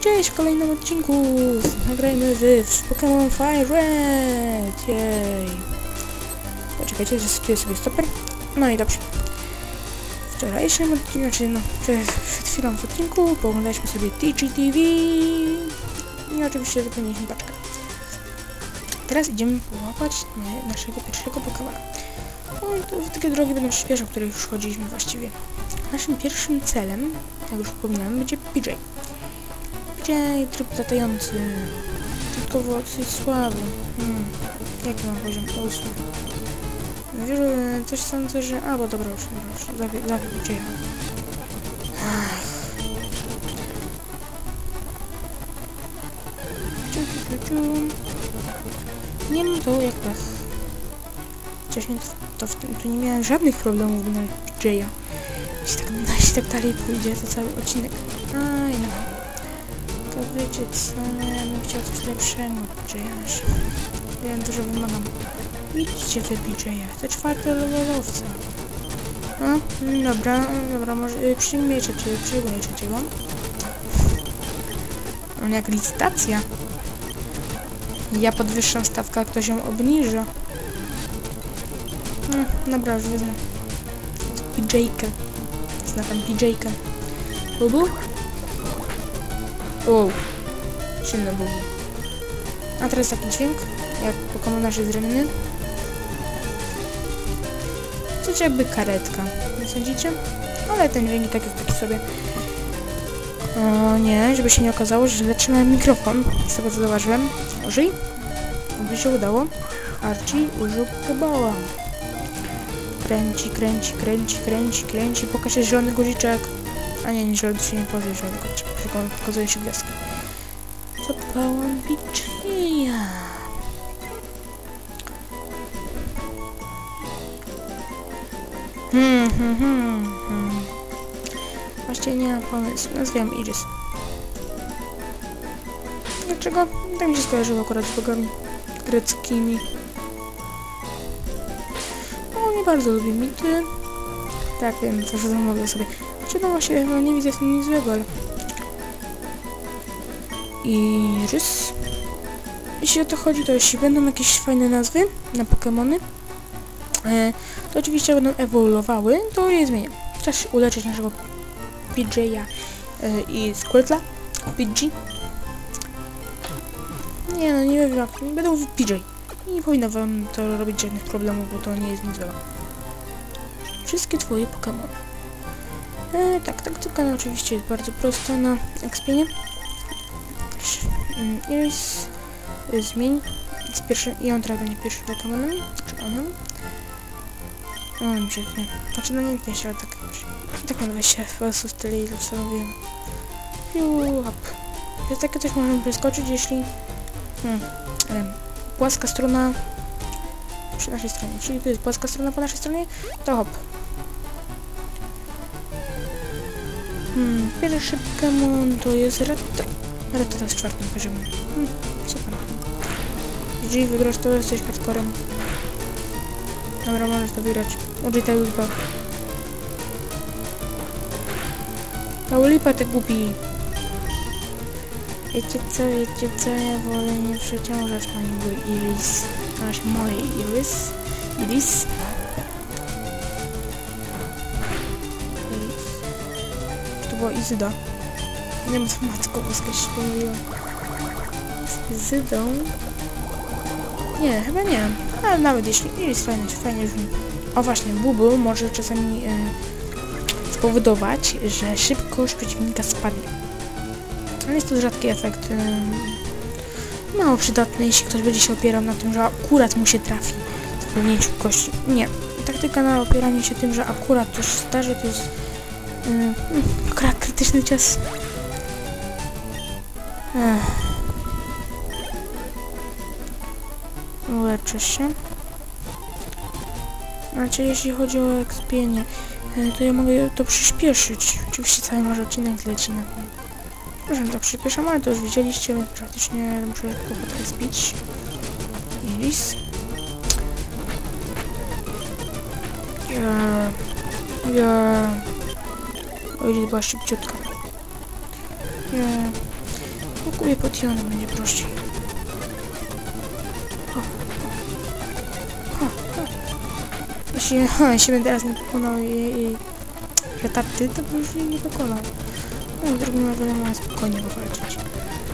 Cześć w kolejnym odcinku. Nagrajmy w Pokémon Fire Red. Jej. Poczekajcie, zastosuję sobie stoper. No i dobrze. W wczorajszym odcinku, znaczy no, przed, chwilą w odcinku pooglądaliśmy sobie TGTV. I oczywiście wypełniliśmy paczkę. Teraz idziemy połapać naszego pierwszego Pokemona. No, to takie drogi będą przyspieszać, o których już chodziliśmy właściwie. Naszym pierwszym celem, jak już wspomniałem, będzie PJ. PJ tryb latający. Tylko jest słaby. Hmm. Jaki mam poziom? Ósmy. No wiesz, coś sądzę, że... A, bo dobra, już, już. Ciu. Nie mam to jak pech. Wcześniej to, to, to nie miałem żadnych problemów na PJ'a. Jeśli tak, jeśli tak dalej pójdzie, to cały odcinek. Aj no. To wiecie co, no ja bym chciał coś lepszego PJ'a. Wiem, dużo wymagam. Idźcie wy PJ'a, te czwarte levelowce. No, mm, dobra, dobra, może y, przyjmiecie, czy przyjmujecie cię, On jak licytacja. Ja podwyższam stawkę, a ktoś ją obniża. No, dobra, już wezmę. PJ-kę. Zna tam PJ-kę. Bubu? O, silny bubu. A teraz taki dźwięk, jak Pokémon nasz jest rynny. Coś jakby karetka, nie sądzicie? Ale ten dźwięk i tak jest taki sobie. O nie, żeby się nie okazało, że źle trzymałem mikrofon. Z tego co zauważyłem. Użyj. Aby się udało. Archie użył kebała. Kręci, kręci, kręci, kręci, kręci. Pokaże zielony guziczek. A nie, nie zielony się nie guziczek. Tylko pokazuje się gwiazdka. Zapałam biczyja. Hmm, hmm, hmm, hmm. Właściwie nie mam pomysłu. Nazwiam Iris. Dlaczego? Tak mi się skojarzyło akurat z bogami greckimi. No, nie bardzo lubię mity. Tak, wiem, co że mówię sobie. Znaczy, no właśnie, no nie widzę w tym nic złego, ale... Iris. Jeśli o to chodzi, to jeśli będą jakieś fajne nazwy na Pokémony, e, to oczywiście będą ewoluowały, to je zmienię. Chcesz uleczyć naszego PJ'a e, i Squirtla, PG. Nie no, nie wiem, będą w PJ. I nie powinno wam to robić żadnych problemów, bo to nie jest nic złego. Wszystkie twoje Pokémony. E, tak, taktyka no, oczywiście jest bardzo prosta na ekspienie. Mm, Iris y, zmień z pierwszy, i on teraz będzie pierwszym Pokémonem, czy onem. O, mi się nie. Znaczy, no nie wiem, ale tak. Tak weź się po prostu w tyle ile ustanowiłem. Piu, hop. Jest takie coś możemy przeskoczyć, jeśli... Hmm, płaska strona przy naszej stronie. Czyli to jest płaska strona po naszej stronie, to hop. Hmm, pierwszy Pokémon to jest. Retta to jest czwartym poziomem. Hmm, super. Jeżeli wygrasz, to jesteś hardcorem. Dobra, możesz to wygrać. Użyj ta lipa. Ta lipa, ty głupi. Wiecie co, wiecie co, ja wolę nie przeciążać mojego iris. Znaczy mojej. Iris. Iris. Była Izyda. Nie wiem, co matko boska się pomyliła. Z Izydą. Nie, chyba nie. Ale nawet jeśli Iris fajnie, fajnie brzmi. O właśnie, Bubu może czasami e, spowodować, że szybkość przeciwnika spadnie. Ale jest to rzadki efekt. Yy, mało przydatny, jeśli ktoś będzie się opierał na tym, że akurat mu się trafi w kości. Nie. Taktyka na opieranie się tym, że akurat się zdarzy, to jest yy, krytyczny cios. Ech. Leczę się. Znaczy, jeśli chodzi o ekspienie, yy, to ja mogę to przyspieszyć. Oczywiście cały nasz odcinek leci na tym. Proszę, to przyspieszam, ale to już widzieliście, więc praktycznie muszę tylko potem. Iris. Ja... Ja... O ile była szybciutka. Ja... Kupię potiony, będzie prościej. Jeśli, ha, jeśli bym teraz nie pokonał jej, jej retaty, to bym już jej nie pokonał. No, w drugim levelu można spokojnie powalczyć.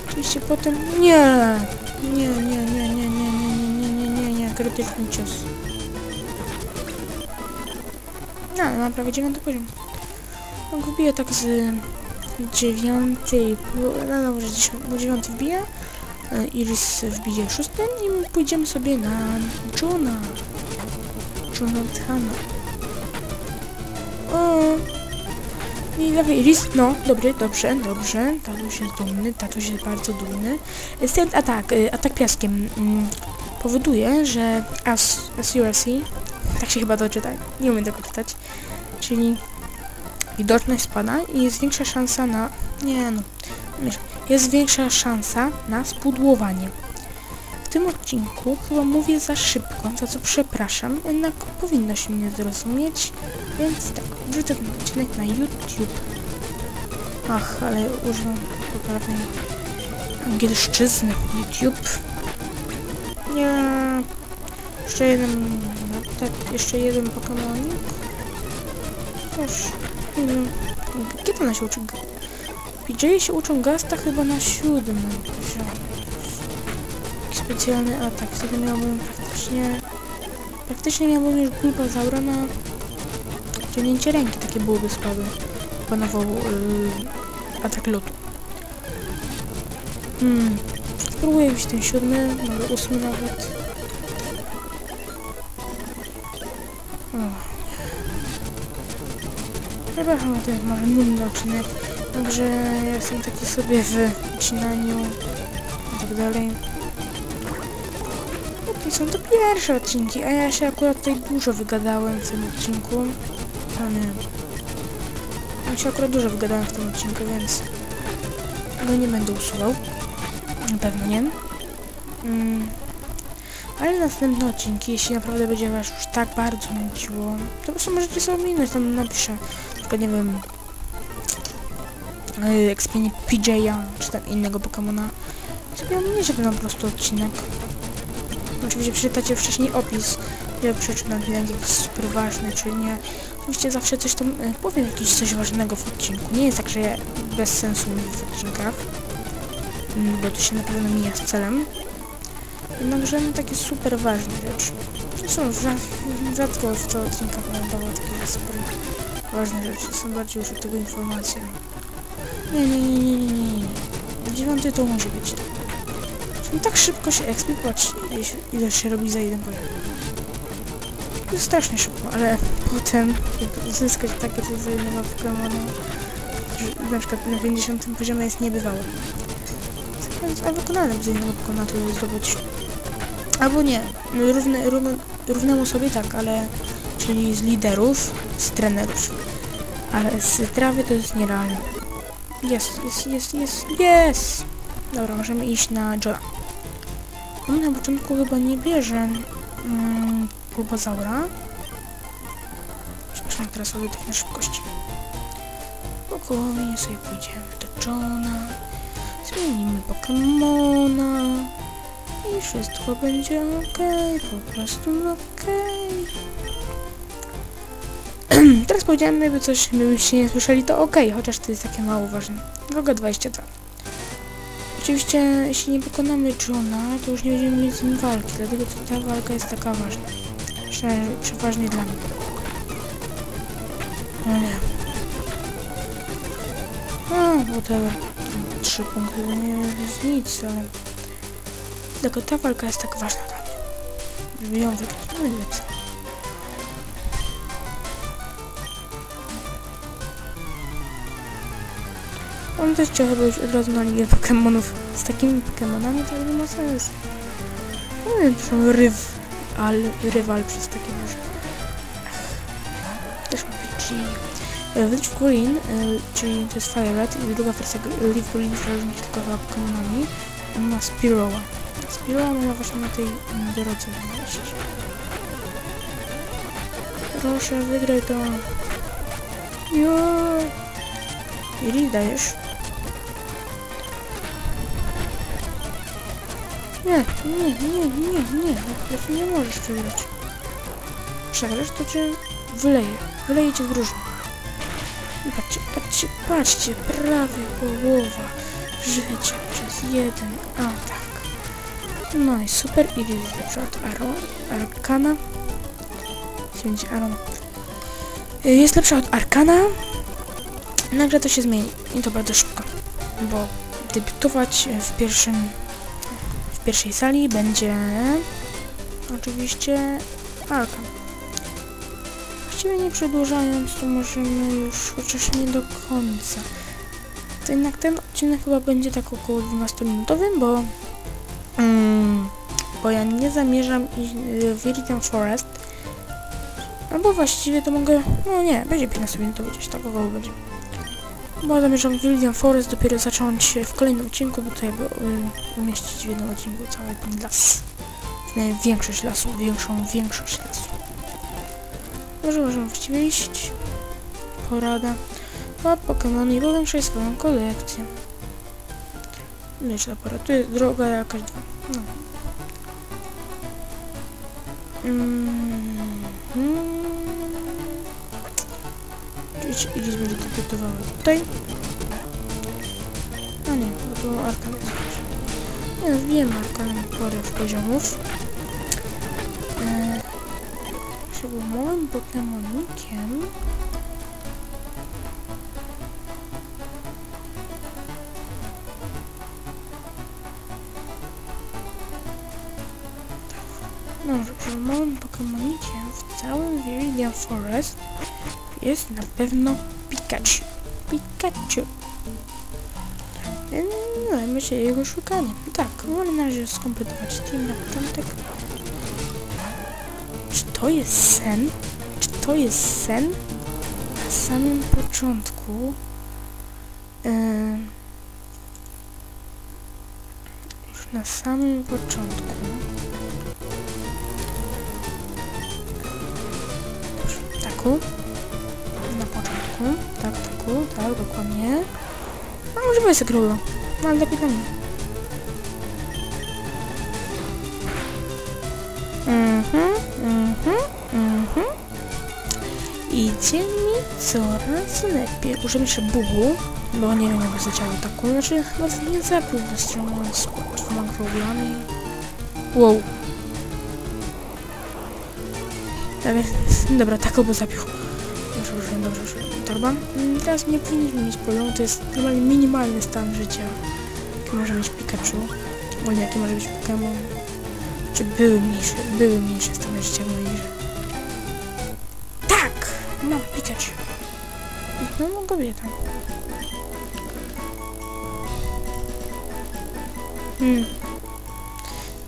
Oczywiście potem... Nie! Nie, nie, nie, nie, nie, nie, nie, nie, nie, nie, nie, krytyczny cios. No, ale mam prawie dziewiąty poziom. No, gubię tak z dziewiątej, no dobrze, bo dziewiąty wbija, e, Iris wbije szósty i pójdziemy sobie na Johna. Jonathana. O! I dawaj, Iris, no, dobry, dobrze, dobrze. Tatuś jest dumny, tatuś jest bardzo dumny. Ten atak, y, atak piaskiem mm, powoduje, że as, see, tak się chyba doczyta, nie umiem tego czytać, czyli widoczność spada i jest większa szansa na... Nie no, jest większa szansa na spudłowanie. W tym odcinku chyba mówię za szybko, za co przepraszam, jednak powinno się mnie zrozumieć, więc tak, wrzucę ten odcinek na YouTube. Ach, ale używam poprawnej angielszczyzny. YouTube. Nie. Jeszcze jeden... Tak, jeszcze jeden Pokemonik. Też... Kiedy ona się uczy? PJ się uczą Gasta chyba na siódmym. Taki specjalny atak. Wtedy miałbym praktycznie... Praktycznie miałbym już Bulbazaura na... Ciągnięcie ręki. Takie byłoby słabe. Panował yy, atak lotu. Hmm. Spróbuję być ten siódmy, może ósmy nawet. Przepraszam, to jest może nudny odcinek. Także ja jestem taki sobie w wycinaniu i tak dalej. No to są to pierwsze odcinki, a ja się akurat tutaj dużo wygadałem w tym odcinku. A nie. Ja się akurat dużo wygadałem w tym odcinku, więc go nie będę usuwał. Na pewno nie. Mm. Ale następne odcinki, jeśli naprawdę będzie was już tak bardzo nudziło, to po prostu możecie sobie minąć, tam napiszę. Przykład, nie wiem, yy, Expinie PJ'a, czy tam innego Pokemona. Ominiecie ten po prostu odcinek. Oczywiście przeczytacie wcześniej opis, żeby przeczytać jak jest super ważny, czy nie. Oczywiście zawsze coś tam yy, powiem, jakieś coś ważnego w odcinku. Nie jest tak, że ja bez sensu mówię w odcinkach, yy, bo to się na pewno mija z celem. Jednakże no, takie super ważne rzeczy. Zresztą rzadko w co odcinkach dawał takie super ważne rzeczy. Są bardziej już od tego informacje. Nie, nie, nie, nie, nie, nie. Dziewiąty to może być. Czyli tak szybko się expi płaci, ile się robi za jeden poziom. To jest strasznie szybko, ale potem zyskać takie coś za jednego Pokemona, że na przykład na 50 poziomie jest niebywałe. A wykonane z jednego Pokemona to zdobyć Albo nie, równe, równe, równemu sobie tak, ale czyli z liderów, z trenerów. Ale z trawy to jest nierealne. Jest, jest, jest, jest, jest! Dobra, możemy iść na Johna. On na początku chyba nie bierze mm, Bulbazaura. Przepraszam, teraz sobie tak na szybkości. Spokojnie sobie pójdziemy do Johna. Zmienimy Pokemona. I wszystko będzie ok, po prostu ok. Teraz powiedziałem, jakby coś byście nie słyszeli, to ok, chociaż to jest takie mało ważne. Droga 22. Oczywiście, jeśli nie pokonamy Johna, to już nie będziemy mieć z nim walki, dlatego ta walka jest taka ważna. Przeważnie dla mnie. No nie. A, whatever. Trzy punkty to nie jest nic, ale... Dlatego ta walka jest tak ważna dla mnie. Żeby ją wygrać. No i lepsze. On też chciał chyba już od razu na ligę Pokemonów. Z takimi Pokemonami to nie ma sensu. No wiem, są ryw, al, rywal przez takie może. Też ma PG. Leaf Green, y, czyli to jest Fire i druga wersja Leaf Green zależnie tylko chyba Pokemonami. On ma Spirowa. Spirowa ma właśnie na tej mm, drodze znaleźć. Proszę, wygraj to. Jo! Ili dajesz? Nie, nie, nie, nie, nie. Chwilę nie możesz przegrać. Przegrasz, to cię wyleje. Wyleje cię w różu. Patrzcie, patrzcie, patrzcie. Prawie połowa życia przez jeden atak. No i super. I jest lepsza od Aron, Arkana. Będzie Aron. Y, Jest lepsza od Arkana. Nagle to się zmieni. I to bardzo szybko. Bo debiutować w pierwszym pierwszej sali będzie oczywiście Arkham. Właściwie nie przedłużając, to możemy już, chociaż nie do końca. To jednak ten odcinek chyba będzie tak około 12-minutowy, bo mm, bo ja nie zamierzam iść y, w Iridium Forest. Albo właściwie to mogę, no nie, będzie 15-minutowy gdzieś tak około będzie. Bo zamierzam William Forest dopiero zacząć w kolejnym odcinku, bo y, umieścić w jednym odcinku cały ten las. Większość lasu, większą większość lasu. Może możemy właściwie iść. Porada. A Pokémon i powiększaj swoją kolekcję. Wiesz, ta pora. Tu jest droga jakaś dwa. No. Mm Idź, idź będzie debiutowały tutaj. A nie, bo to Arkan no, wiem Arkan parę poziomów. Eee, że był małym Pokemonikiem. No, że małym Pokemonikiem w całym Viridian Forest jest na pewno Pikachu. Pikachu. Więc zajmę się jego szukaniem. Tak, wolę na razie skompletować team na początek. Czy to jest sen? Czy to jest sen? Na samym początku... Yy, już na samym początku... Taku początku. Tak, taku, tak, dokładnie. A może będzie królu. Mam takie pytanie. Mhm, mhm, mhm. Idzie mi coraz lepiej. Użyłem jeszcze bubu, bo nie wiem jak zadziała taką. Znaczy chyba nie zapił wystrzelony z dwoma kroglami. Wow. Tak, dobra, taką by zapił. Dobrze, dobrze, dobrze, dobrze. Torba. Mm, Teraz nie powinniśmy mieć problemu, to jest normalnie minimalny stan życia. Jaki może mieć Pikachu. Ogólnie jaki może być Pokémon. Czy były mniejsze, były mniejsze stany życia w mojej grze. Tak! Mam Pikachu. No, no kobieta. Hmm.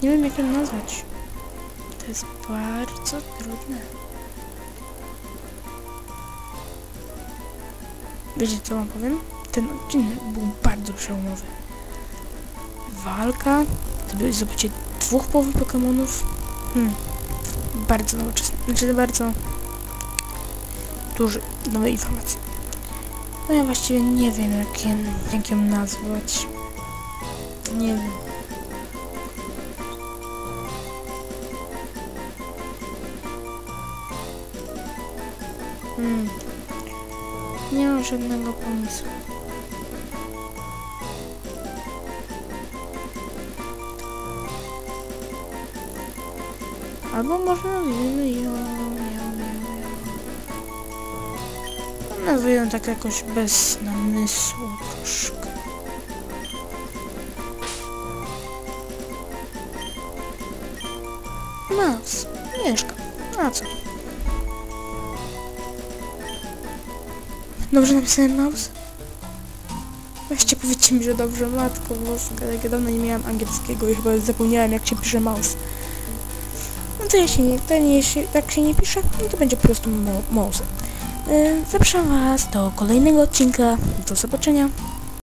Nie wiem jak ją nazwać. To jest bardzo trudne. Wiecie co wam powiem? Ten odcinek był bardzo przełomowy. Walka, zobaczycie dwóch połowy Pokemonów, hmm, bardzo nowoczesne, znaczy bardzo duży, nowe informacje. No ja właściwie nie wiem jak, ją- jak ją nazwać. Nie wiem. Hmm. Nie mam żadnego pomysłu. Albo może nazwijmy ją... ją, ją, tak jakoś bez namysłu troszkę. Mouse. Mieszka. A co? Dobrze napisałem mouse? Weźcie powiedzcie mi, że dobrze, matko boska, jak ja dawno nie miałam angielskiego i chyba zapomniałem jak się pisze mouse. No to jeśli nie, to nie, jeśli tak się nie pisze, no to będzie po prostu mo- mouse. Yy, zapraszam was do kolejnego odcinka. Do zobaczenia.